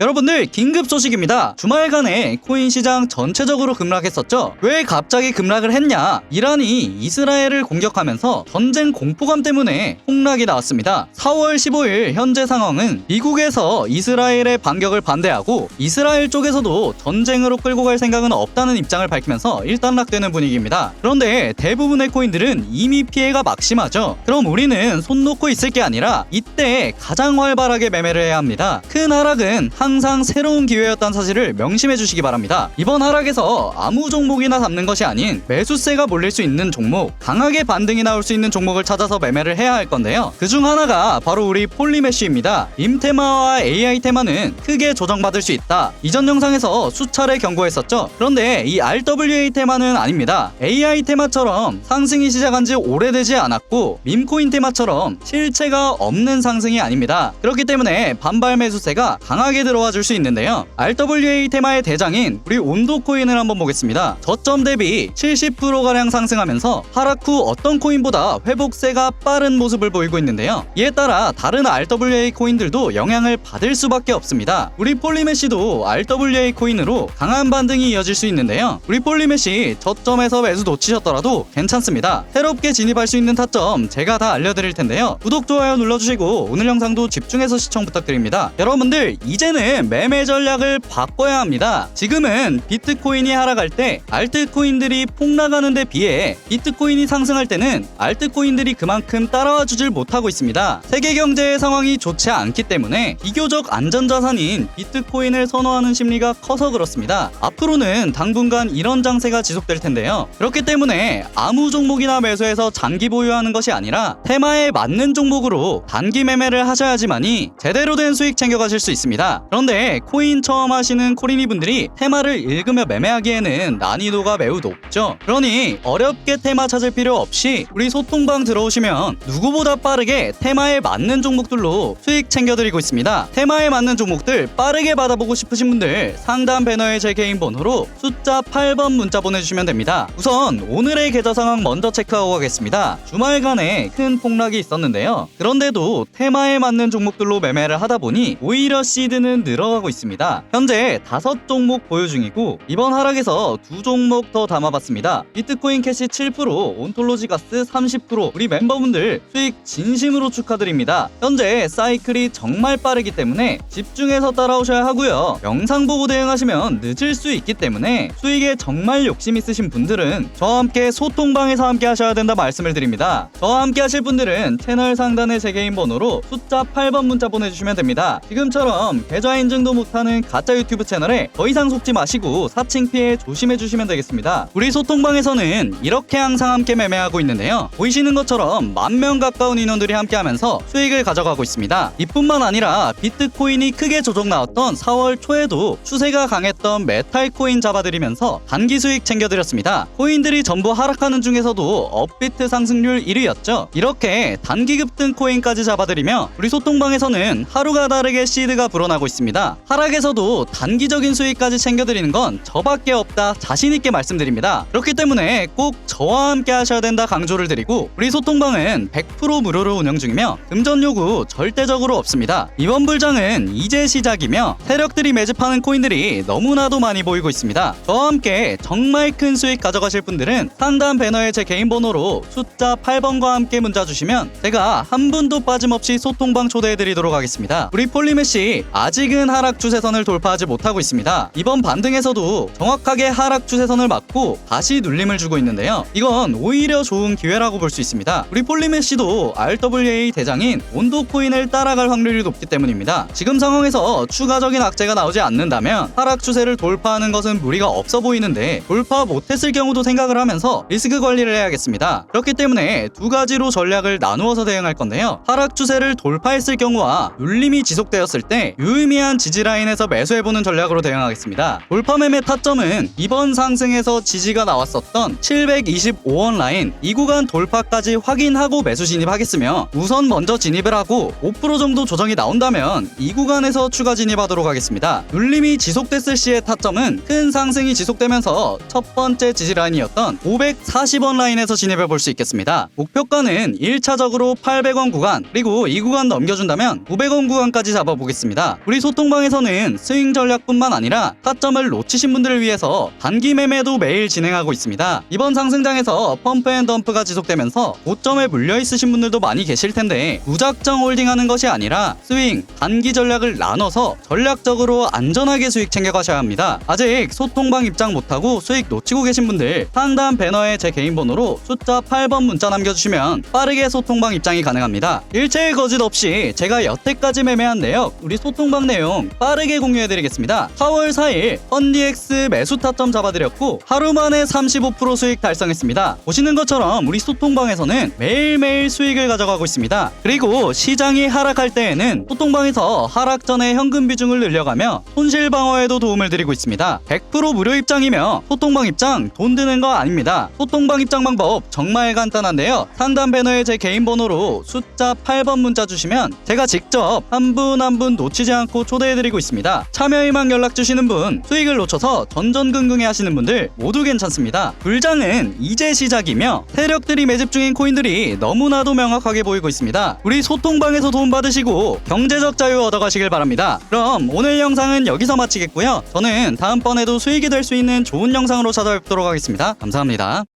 여러분들 긴급 소식입니다. 주말간에 코인 시장 전체적으로 급락했었죠. 왜 갑자기 급락을 했냐? 이란이 이스라엘을 공격하면서 전쟁 공포감 때문에 폭락이 나왔습니다. 4월 15일 현재 상황은 미국에서 이스라엘의 반격을 반대하고 이스라엘 쪽에서도 전쟁으로 끌고 갈 생각은 없다는 입장을 밝히면서 일단락되는 분위기입니다. 그런데 대부분의 코인들은 이미 피해가 막심하죠. 그럼 우리는 손 놓고 있을 게 아니라 이때 가장 활발하게 매매를 해야 합니다. 큰 하락은 항상 새로운 기회였다는 사실을 명심해 주시기 바랍니다. 이번 하락에서 아무 종목이나 잡는 것이 아닌 매수세가 몰릴 수 있는 종목, 강하게 반등이 나올 수 있는 종목을 찾아서 매매를 해야 할 건데요. 그중 하나가 바로 우리 폴리메쉬입니다. 임테마와 AI 테마는 크게 조정받을 수 있다. 이전 영상에서 수차례 경고했었죠. 그런데 이 RWA 테마는 아닙니다. AI 테마처럼 상승이 시작한 지 오래되지 않았고 밈코인 테마처럼 실체가 없는 상승이 아닙니다. 그렇기 때문에 반발 매수세가 강하게 들어 와 줄 수 있는데요. RWA 테마의 대장인 우리 온도 코인을 한번 보겠습니다. 저점 대비 70%가량 상승하면서 하락 후 어떤 코인보다 회복세가 빠른 모습을 보이고 있는데요. 이에 따라 다른 RWA 코인들도 영향을 받을 수밖에 없습니다. 우리 폴리메시도 RWA 코인으로 강한 반등이 이어질 수 있는데요. 우리 폴리메시 저점에서 매수 놓치셨더라도 괜찮습니다. 새롭게 진입할 수 있는 타점 제가 다 알려드릴 텐데요. 구독, 좋아요 눌러주시고 오늘 영상도 집중해서 시청 부탁드립니다. 여러분들 이제는 매매 전략을 바꿔야 합니다. 지금은 비트코인이 하락할 때 알트코인들이 폭락하는 데 비해 비트코인이 상승할 때는 알트코인들이 그만큼 따라와 주질 못하고 있습니다. 세계 경제의 상황이 좋지 않기 때문에 비교적 안전자산인 비트코인을 선호하는 심리가 커서 그렇습니다. 앞으로는 당분간 이런 장세가 지속될 텐데요. 그렇기 때문에 아무 종목이나 매수해서 장기 보유하는 것이 아니라 테마에 맞는 종목으로 단기 매매를 하셔야지만이 제대로 된 수익 챙겨가실 수 있습니다. 그런데 코인 처음 하시는 코리니 분들이 테마를 읽으며 매매하기에는 난이도가 매우 높죠. 그러니 어렵게 테마 찾을 필요 없이 우리 소통방 들어오시면 누구보다 빠르게 테마에 맞는 종목들로 수익 챙겨드리고 있습니다. 테마에 맞는 종목들 빠르게 받아보고 싶으신 분들 상단 배너에 제 개인 번호로 숫자 8번 문자 보내주시면 됩니다. 우선 오늘의 계좌 상황 먼저 체크하고 가겠습니다. 주말간에 큰 폭락이 있었는데요. 그런데도 테마에 맞는 종목들로 매매를 하다 보니 오히려 시드는 늘어가고 있습니다. 현재 다섯 종목 보유 중이고 이번 하락에서 두 종목 더 담아봤습니다. 비트코인 캐시 7%, 온톨로지 가스 30%, 우리 멤버분들 수익 진심으로 축하드립니다. 현재 사이클이 정말 빠르기 때문에 집중해서 따라오셔야 하고요. 영상 보고 대응하시면 늦을 수 있기 때문에 수익에 정말 욕심 있으신 분들은 저와 함께 소통방에서 함께 하셔야 된다 말씀을 드립니다. 저와 함께 하실 분들은 채널 상단의 제 개인 번호로 숫자 8번 문자 보내주시면 됩니다. 지금처럼 계좌 인증도 못하는 가짜 유튜브 채널에 더 이상 속지 마시고 사칭 피해 조심해 주시면 되겠습니다. 우리 소통방에서는 이렇게 항상 함께 매매하고 있는데요. 보이시는 것처럼 만 명 가까운 인원들이 함께하면서 수익을 가져가고 있습니다. 이뿐만 아니라 비트코인이 크게 조정 나왔던 4월 초에도 추세가 강했던 메탈 코인 잡아드리면서 단기 수익 챙겨드렸습니다. 코인들이 전부 하락하는 중에서도 업비트 상승률 1위였죠. 이렇게 단기 급등 코인까지 잡아드리며 우리 소통방에서는 하루가 다르게 시드가 불어나고 있습니다. 하락에서도 단기적인 수익까지 챙겨드리는 건 저밖에 없다 자신있게 말씀드립니다. 그렇기 때문에 꼭 저와 함께 하셔야 된다 강조를 드리고 우리 소통방은 100% 무료로 운영 중이며 금전 요구 절대적으로 없습니다. 이번 불장은 이제 시작이며 세력들이 매집하는 코인들이 너무나도 많이 보이고 있습니다. 저와 함께 정말 큰 수익 가져가실 분들은 상단 배너에 제 개인 번호로 숫자 8번과 함께 문자 주시면 제가 한 분도 빠짐없이 소통방 초대해드리도록 하겠습니다. 우리 폴리메시 아직 은 하락 추세선을 돌파하지 못하고 있습니다. 이번 반등에서도 정확하게 하락 추세선을 맞고 다시 눌림을 주고 있는데요. 이건 오히려 좋은 기회라고 볼 수 있습니다. 우리 폴리메시도 RWA 대장인 온도 코인을 따라갈 확률이 높기 때문입니다. 지금 상황에서 추가적인 악재가 나오지 않는다면 하락 추세를 돌파하는 것은 무리가 없어 보이는데 돌파 못했을 경우도 생각을 하면서 리스크 관리를 해야겠습니다. 그렇기 때문에 두 가지로 전략을 나누어서 대응할 건데요. 하락 추세를 돌파했을 경우와 눌림이 지속되었을 때 유의미한 지지 라인에서 매수해보는 전략으로 대응하겠습니다. 돌파 매매 타점은 이번 상승에서 지지가 나왔었던 725원 라인 이 구간 돌파까지 확인하고 매수 진입하겠으며 우선 먼저 진입을 하고 5% 정도 조정이 나온다면 이 구간에서 추가 진입하도록 하겠습니다. 눌림이 지속됐을 시의 타점은 큰 상승이 지속되면서 첫 번째 지지 라인이었던 540원 라인에서 진입해 볼 수 있겠습니다. 목표가는 1차적으로 800원 구간 그리고 이 구간 넘겨준다면 900원 구간까지 잡아보겠습니다. 우리 소통방에서는 스윙 전략뿐만 아니라 타점을 놓치신 분들을 위해서 단기 매매도 매일 진행하고 있습니다. 이번 상승장에서 펌프 앤 덤프가 지속되면서 고점에 물려 있으신 분들도 많이 계실 텐데 무작정 홀딩하는 것이 아니라 스윙, 단기 전략을 나눠서 전략적으로 안전하게 수익 챙겨가셔야 합니다. 아직 소통방 입장 못하고 수익 놓치고 계신 분들 상단 배너에 제 개인 번호로 숫자 8번 문자 남겨주시면 빠르게 소통방 입장이 가능합니다. 일체의 거짓 없이 제가 여태까지 매매한 내역 우리 소통방 내용 빠르게 공유해드리겠습니다. 4월 4일 펀디엑스 매수 타점 잡아드렸고 하루 만에 35% 수익 달성했습니다. 보시는 것처럼 우리 소통방에서는 매일매일 수익을 가져가고 있습니다. 그리고 시장이 하락할 때에는 소통방에서 하락 전에 현금 비중을 늘려가며 손실 방어에도 도움을 드리고 있습니다. 100% 무료 입장이며 소통방 입장 돈 드는 거 아닙니다. 소통방 입장 방법 정말 간단한데요. 상단 배너에 제 개인 번호로 숫자 8번 문자 주시면 제가 직접 한 분 한분 놓치지 않고 초대해드리고 있습니다. 참여 희망 연락 주시는 분, 수익을 놓쳐서 전전긍긍해 하시는 분들 모두 괜찮습니다. 불장은 이제 시작이며 세력들이 매집 중인 코인들이 너무나도 명확하게 보이고 있습니다. 우리 소통방에서 도움 받으시고 경제적 자유 얻어가시길 바랍니다. 그럼 오늘 영상은 여기서 마치겠고요. 저는 다음번에도 수익이 될 수 있는 좋은 영상으로 찾아뵙도록 하겠습니다. 감사합니다.